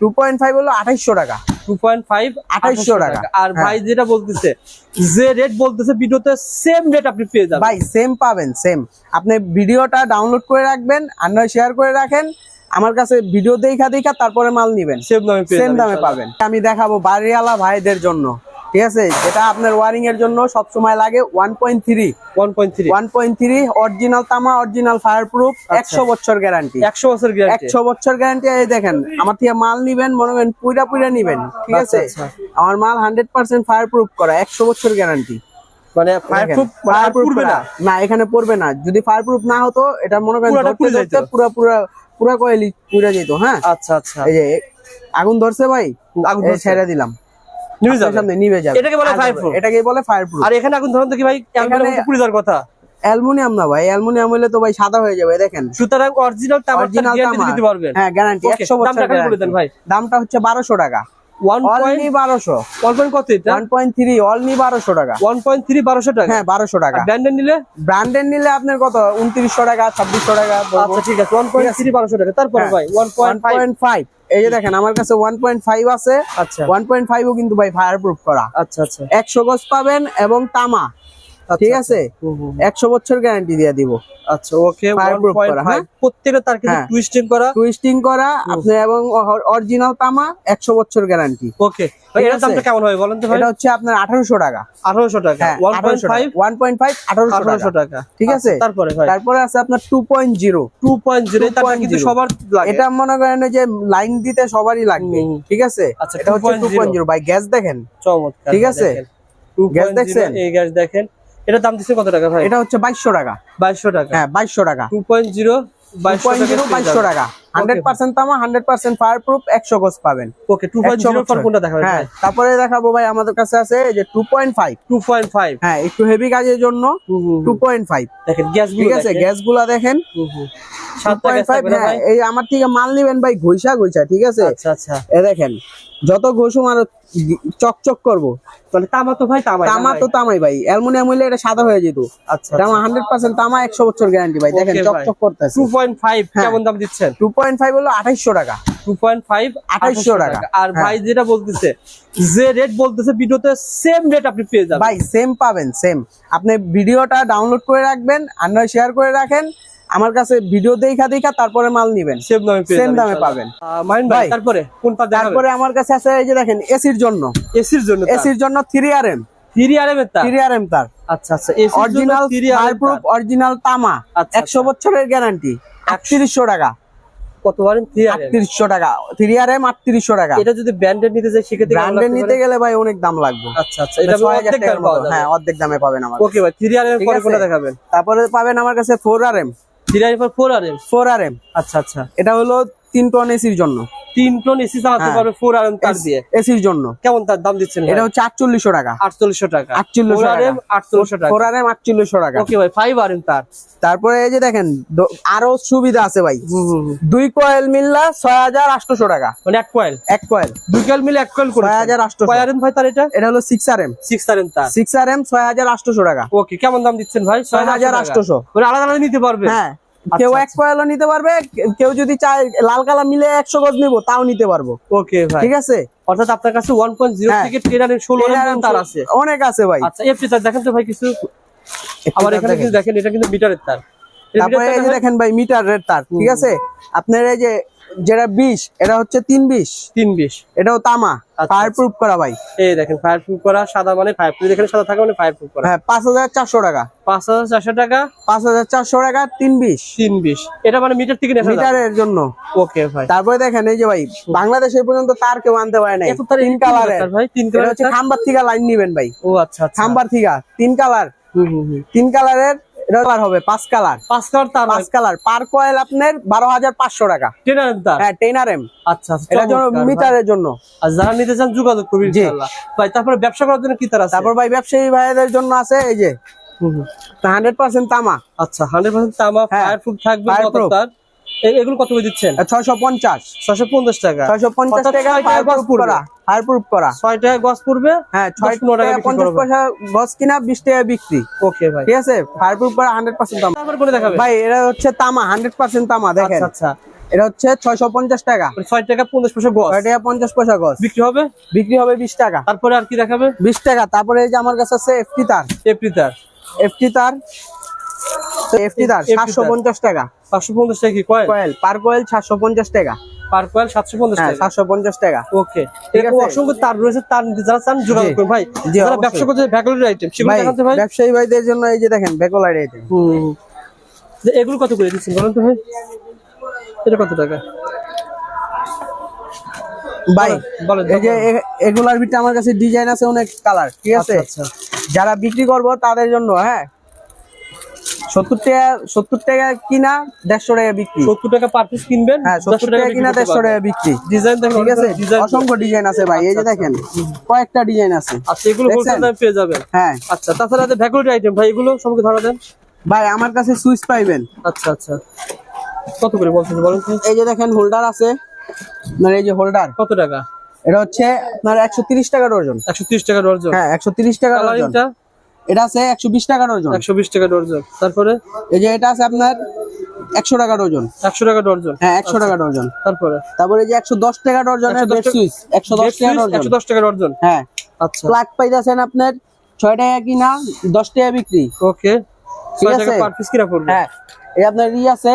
Two point five হলো আঠাইশশো টাকা। Two point five 2800 টাকা। আর হ্যাঁ। ভাই যেটা বলতেছে যে রেট বলতেছে ভিডিওতে সেম রেট আপনি পেয়ে যাবেন। ভাই সেম পাবেন সেম আপনি ভিডিওটা ডাউনলোড করে রাখবেন আর নয় শেয়ার করে রাখেন। আমার কাছে ভিডিও দেখা দেখা তারপরে মাল নিবেন। সেম দামে সেম দামে পাবেন। আমি দেখাবো বাড়িওয়ালা ভাইদের জন্য। ঠিক আছে? যেটা আপনার ওয়ারিং এর জন্য সব সময় লাগে one point three one point three one point three original তামা অরিজিনাল ফায়ার প্রুফ একশো বছর গ্যারান্টি একশো বছর গ্যারান্টি একশো বছর গ্যারান্টি এই দেখেন আমার থেকে মাল নিবেন মনে করেন পুরা পুরা নিবেন ঠিক আচ্ছা, আছে? আচ্ছা। আমার মাল হান্ড্রেড পার্সেন্ট ফায়ার প্রুফ করা একশো বছর গ্যারান্টি মানে ফায়ার প্রুফ ফায়ার প্রুফ পড়বে না? না এখানে পড়বে না। যদি ফায়ার প্রুফ না হতো এটা মনে করেন ধরতে। পুরা পুরা পুরা কয়েলি পুরা যেত হ্যাঁ? আচ্ছা আচ্ছা। এই যে আগুন ধরছে ভাই? আগুন। ছেড়ে দিলাম। নিভে যাবে। সামনে নিভে যাবে। এটাকে বলে আর এটাকে বলে ফায়ার আর এখানে আগুন ধরুন তো কি ভাই এখানে- পুড়ে যাওয়ার কথা। অ্যালুমিনিয়াম না ভাই অ্যালুমিনিয়াম হলে তো ভাই সাদা হয়ে যাবে দেখেন। সুতরাং অরিজিনাল তামার গ্যারান্টি দিতে পারবেন। হ্যাঁ গ্যারান্টি Okay, একশো দামটা বছর দেন ভাই। দামটা হচ্ছে বারোশো টাকা। ওয়ান অনলি পয়েন্ট বারোশো। ওয়ান পয়েন্ট কত এটা? ওয়ান পয়েন্ট থ্রি অনলি বারোশো টাকা। ওয়ান পয়েন্ট থ্রি বারোশো টাকা? হ্যাঁ আপনার কত? উনত্রিশশো টাকা ছাব্বিশশো টাকা আচ্ছা ঠিক আছে। ওয়ান পয়েন্ট থ্রি বারোশো টাকা। তারপরে হ্যাঁ। ভাই ওয়ান পয়েন্ট ফাইভ এই যে দেখেন আমার কাছে ওয়ান পয়েন্ট ফাইভ আছে। আচ্ছা। ওয়ান পয়েন্ট ফাইভও কিন্তু ভাই ফায়ার প্রুফ করা। আচ্ছা আচ্ছা। একশো গজ পাবেন এবং তামা। ঠিক আছে? হুম, হুম, হুম। একশো বছর গ্যারান্টি দিয়ে দিব। আচ্ছা ওকে হ্যাঁ? প্রত্যেকটা তার কিন্তু হ্যাঁ। টুইস্টিং করা। টুইস্টিং এবং অরিজিনাল তামা একশো বছর গ্যারান্টি ওকে। এর দামটা কেমন হবে বলেন তো এটা হচ্ছে আপনার আঠারোশো টাকা। আঠারোশো টাকা। ওয়ান পয়েন্ট ফাইভ আঠারোশো টাকা। ঠিক আছে। আচ্ছা, তারপরে তারপরে আছে আপনার two point zero two point zero কিন্তু সবার এটা মনে করেন যে লাইন দিতে সবারই লাগবে। ঠিক আছে? আচ্ছা, এটা হচ্ছে টু পয়েন্ট জিরো ভাই গ্যাস দেখেন। চমৎকার ঠিক আছে? গ্যাস দেখছেন? এই গ্যাস দেখেন। এটার দাম দিচ্ছে কত টাকা ভাই? এটা হচ্ছে বাইশশো টাকা। বাইশশো টাকা। হ্যাঁ বাইশশো টাকা। টু পয়েন্ট জিরো বাইশশো পয়েন্ট জিরো বাইশশো টাকা। হান্ড্রেড পার্সেন্ট তামা হান্ড্রেড পার্সেন্ট ফায়ার প্রুফ একশো গজ পাবেন। ওকে টু পয়েন্ট জিরো কোনটা দেখাবেন হ্যাঁ তারপরে দেখাবো ভাই আমাদের কাছে আছে যে two point five. Two point five. হ্যাঁ একটু হেভি কাজের জন্য টু পয়েন্ট ফাইভ। দেখেন গ্যাস ঠিক আছে গ্যাসগুলা দেখেন হ্যাঁ এই আমার থেকে মাল নিবেন ভাই ঘইসা ঘইসা ঠিক আছে? আচ্ছা আচ্ছা। এ দেখেন যত ঘষুম আরও চকচক করব। মানে তামা তো ভাই তামা তামা তো তামাই ভাই। অ্যালুমিনিয়াম হইলে এটা সাদা হয়ে যেত। আচ্ছা পার্সেন্ট তামা একশো বছর গ্যারান্টি ভাই। দেখেন চকচক করতেছে। টু পয়েন্ট ফাইভ হ্যাঁ। কেমন দাম দিচ্ছেন? টু পয়েন্ট ফাইভ হলো আঠাইশশো টাকা। টু পয়েন্ট ফাইভ 2800 টাকা। আর হ্যাঁ। ভাই যেটা বলতেছে যে রেট বলতেছে ভিডিওতে সেম রেট আপনি পেয়ে যাবেন। ভাই সেম পাবেন সেম আপনি ভিডিওটা ডাউনলোড করে রাখবেন আর নয় শেয়ার করে রাখেন। আমার কাছে ভিডিও দেখা দেখা তারপরে মাল নিবেন। সেম দামে। পাবেন। ভাই তারপরে দেখাবেন? তারপরে আমার কাছে আছে এই যে দেখেন এসির জন্য। এসির জন্য এসির জন্য three R M three R M এর তার? থ্রি আর এম তার। আচ্ছা আচ্ছা অরিজিনাল তামা। আচ্ছা, একশো আচ্ছা। বছরের গ্যারান্টি আটত্রিশশো টাকা। কত আর এম আটত্রিশশো টাকা। আর এম এটা যদি ব্র্যান্ডেড নিতে যাই সেক্ষেত্রে নিতে গেলে ভাই অনেক দাম লাগবে। আচ্ছা আচ্ছা এটা অর্ধেক দামে পাওয়া যাবে। হ্যাঁ অর্ধেক দামে পাবেন আমার ওকে ভাই থ্রি আর এম পরে কোনটা দেখাবেন? তারপরে পাবেন আমার কাছে four R M three four R M four R M আচ্ছা আচ্ছা। এটা হলো তিন টন এসির জন্য। তিন টন এসি চালাতে হ্যাঁ। পারবে ফোর আর তার দিয়ে। এসির জন্য। কেমন তার দাম দিচ্ছেন এটা হচ্ছে আটচল্লিশশো টাকা। আটচল্লিশশো টাকা। 4800 ফোর টাকা। আটচল্লিশশো টাকা। ফোর আর এম আটচল্লিশশো টাকা। ওকে ভাই ফাইভ আর এম তার। তারপরে এই যে দেখেন আরও সুবিধা আছে ভাই। দুই কয়েল মিললা ছয় হাজার আটশোশো টাকা। মানে এক কয়েল এক কয়েল দুই কয়েল মিলে এক কয়েল ছয় হাজার আটশোশো। কয় আর এম ভাই তার এটা? এটা হলো six R M six R M তার। সিক্স আর এম ছয় হাজার আটশোশো টাকা। ওকে কেমন দাম দিচ্ছেন ভাই? ছয় হাজার আটশোশো। মানে আলাদা আলাদা নিতে পারবে? হ্যাঁ। কেউ এক পয়লা কয়েলও নিতে পারবে কেউ যদি চায় লাল কালা মিলে একশো গজ নিবো তাও নিতে পারব। ওকে ভাই। ঠিক আছে? অর্থাৎ আপনার কাছে ওয়ান পয়েন্ট জিরো। থেকে টেন ষোলো তার আছে। অনেক আছে ভাই। আচ্ছা এফটি তার দেখেন তো ভাই কিছু। আবার এখানে কিছু দেখেন এটা কিন্তু মিটারের তার। তারপরে এই যে দেখেন। ভাই মিটার রেট তার ঠিক আছে? আপনার এই যে যেটা বিশ এটা হচ্ছে তিন বিশ তিন বিশ এটাও তামা আচ্ছা, ফায়ার প্রুফ করা ভাই। এই দেখেন ফায়ার প্রুফ করা সাদা মানে ফায়ার প্রুফ এখানে সাদা থাকে মানে ফায়ার প্রুফ করা। হ্যাঁ পাঁচ হাজার চারশো টাকা। পাঁচ হাজার চারশো টাকা? পাঁচ হাজার চারশো টাকা তিন বিশ তিন বিশ এটা মানে মিটার থেকে মিটারের জন্য। ওকে ভাই। তারপরে দেখেন এই যে ভাই বাংলাদেশে এই পর্যন্ত তার কেউ আনতে পারে নাই। এত তার তিন কালারের ভাই তিন কালার হচ্ছে কালার খাম্বার থেকে লাইন নিবেন ভাই। ও আচ্ছা আচ্ছা। খাম্বার থেকে তিন কালার হুম হুম হুম। তিন কালারের এটা কালার হবে পাঁচ কালার। পাঁচ কালার তার পাঁচ কালার। পার কয়েল আপনার বারো হাজার পাঁচশো টাকা। টেন আর তার? হ্যাঁ টেন আর এম আচ্ছা আচ্ছা এটার জন্য মিটারের জন্য। আর যারা নিতে চান যোগাযোগ করবেন জি। ইনশাআল্লাহ। ভাই তারপরে ব্যবসা করার জন্য কি তার আছে? তারপর ভাই ব্যবসায়ী ভাইদের জন্য আছে এই যে। হান্ড্রেড পার্সেন্ট তামা। আচ্ছা হান্ড্রেড পার্সেন্ট তামা হ্যাঁ। ফায়ার প্রুফ থাকবে কত তার এ- এগুলো কত করে দিচ্ছেন? ছয়শো পঞ্চাশ। ছশো পঞ্চাশ টাকা। ছয়শো পঞ্চাশ টাকা প্রুফ করা প্রুফ টাকা পড়বে? হ্যাঁ টাকা টাকা বিক্রি পঞ্চাশ করবে। পয়সা গজ কিনা টাকা বিক্রি। ওকে ভাই। ঠিক আছে? প্রুফ করা হান্ড্রেড পার্সেন্ট তামা। তারপর করে দেখাবে ভাই এটা হচ্ছে তামা হান্ড্রেড পার্সেন্ট তামা দেখেন। আচ্ছা। আচ্ছা এটা হচ্ছে ছয়শো পঞ্চাশ টাকা। মানে ছয় টাকা পঞ্চাশ পয়সা টাকা পয়সা বিক্রি হবে? বিক্রি হবে বিশ টাকা। তারপরে আর কি দেখাবে? বিশ টাকা। তারপরে এই যে আমার কাছে আছে এফটি তার। এফটি তার। এফটি তার সাতশো পঞ্চাশ টাকা। পাঁচশো পঞ্চাশ টাকা কি কয়েল? কয়েল পার কয়েল সাতশো পঞ্চাশ টাকা। পার কয়েল সাতশো পঞ্চাশ হ্যাঁ টাকা। সাতশো পঞ্চাশ টাকা। ওকে। এরকম অসংখ্য তার রয়েছে তার যারা চান যোগাযোগ করুন। ভাই যারা ব্যবসা ভ্যাকুলারি আইটেম সেগুলো ভাই দেখাতে ভাই ব্যবসায়ী ভাইদের জন্য এই যে দেখেন বেকলার আইটেম হুম। এগুলো কত করে দিচ্ছেন বলেন তো ভাই? এটা কত টাকা? ভাই এই যে এগুলার ভিতরে আমার কাছে ডিজাইন আছে অনেক কালার ঠিক আছে? আচ্ছা, আচ্ছা। যারা বিক্রি করব তাদের জন্য হ্যাঁ? সত্তর টাকা সত্তর টাকা কিনা দেড়শো টাকা বিক্রি। সত্তর টাকা পার পিস কিনবেন হ্যাঁ সত্তর টাকা কিনা দেড়শো টাকা বিক্রি। ডিজাইন ঠিক আছে? অসংখ্য ডিজাইন আছে ভাই এই যে দেখেন কয়েকটা ডিজাইন আছে। আচ্ছা এগুলো পেয়ে যাবেন। হ্যাঁ। আচ্ছা তাছাড়া আইটেম ভাই এগুলো সবকে ধরা দেন। ভাই আমার কাছে সুইচ পাইবেন। আচ্ছা আচ্ছা। কত করে বলছেন বলুন এই যে দেখেন হোল্ডার আছে। আপনার এই যে হোল্ডার কত টাকা? এটা হচ্ছে আপনার একশো তিরিশ টাকা ডর্জন একশো তিরিশ টাকা ডর্জন হ্যাঁ একশো তিরিশ টাকা ডর্জন এটা আছে একশো বিশ টাকা ডর্জন একশো বিশ টাকা ডর্জন তারপরে? এই যে এটা আছে আপনার একশো টাকা ডর্জন একশো টাকা ডর্জন হ্যাঁ একশো টাকা ডর্জন তারপরে? তারপরে এই যে একশো দশ টাকা 110 একশো দশ টাকা ডর্জন একশো দশ টাকা ডর্জন হ্যাঁ। আচ্ছা। প্লাগ পাইতেছেন আপনার ছয় টাকা কিনা দশ টাকা বিক্রি। ওকে। ঠিক আছে? পার পিস কিনা পড়বে? হ্যাঁ। এই আপনার ই আছে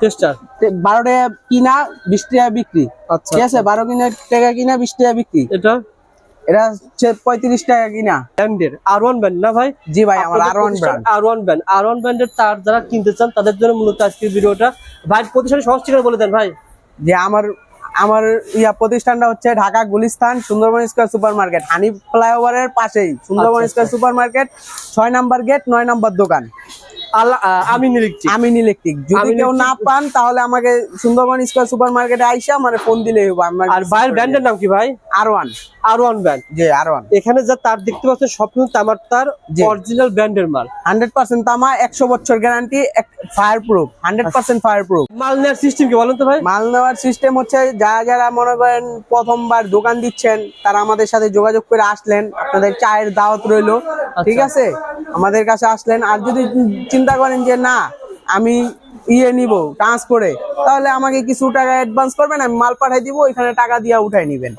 টেস্টার বারো টাকা কিনা বিশ টাকা বিক্রি। আচ্ছা ঠিক আছে? বারো কিনা টাকা কিনা বিশ টাকা বিক্রি। এটা? এটা হচ্ছে পঁয়ত্রিশ টাকা কিনা? ব্র্যান্ডের আর ওয়ান ব্র্যান্ড না ভাই? জি ভাই আমার R one brand R one brand R one ব্র্যান্ডের তার যারা কিনতে চান তাদের জন্য মূলত আজকের ভিডিওটা। ভাই প্রতিষ্ঠানের সহজ ঠিকানা বলে দেন ভাই। যে আমার আমার ইয়া প্রতিষ্ঠানটা হচ্ছে Dhaka Gulistan Sundarban square super market হানি ফ্লাইওভারের পাশেই সুন্দরবন আচ্ছা, স্কয়ার সুপার মার্কেট ছয় নাম্বার গেট নয় নাম্বার দোকান। আমিন ইলেকট্রিক। যদি কেউ না পান তাহলে আমাকে সুন্দরবন স্কয়ার সুপার মার্কেটে আইসা মানে ফোন দিলেই হবে আমার আর ভাইয়ের ব্র্যান্ডের নাম কি ভাই? R one R one brand জি আর ওয়ান এখানে যা তার দেখতে পাচ্ছেন সব কিন্তু তামার তার অরিজিনাল ব্র্যান্ডের মাল। হান্ড্রেড পার্সেন্ট তামা একশো বছর guarantee fire proof hundred percent fire proof মাল নেওয়ার সিস্টেম কি বলেন তো ভাই? মাল নেওয়ার সিস্টেম হচ্ছে যারা যারা মনে করেন প্রথমবার দোকান দিচ্ছেন তারা আমাদের সাথে যোগাযোগ করে আসলেন। আপনাদের চায়ের দাওয়াত রইল। ঠিক আছে? আমাদের কাছে আসলেন আর যদি চিন্তা করেন যে না, আমি ইয়ে নিব ট্রান্সপোর্টে তাহলে আমাকে কিছু টাকা অ্যাডভান্স করবেন, আমি মাল পাঠাই দিব, ওইখানে টাকা দিয়ে উঠাই নিবেন।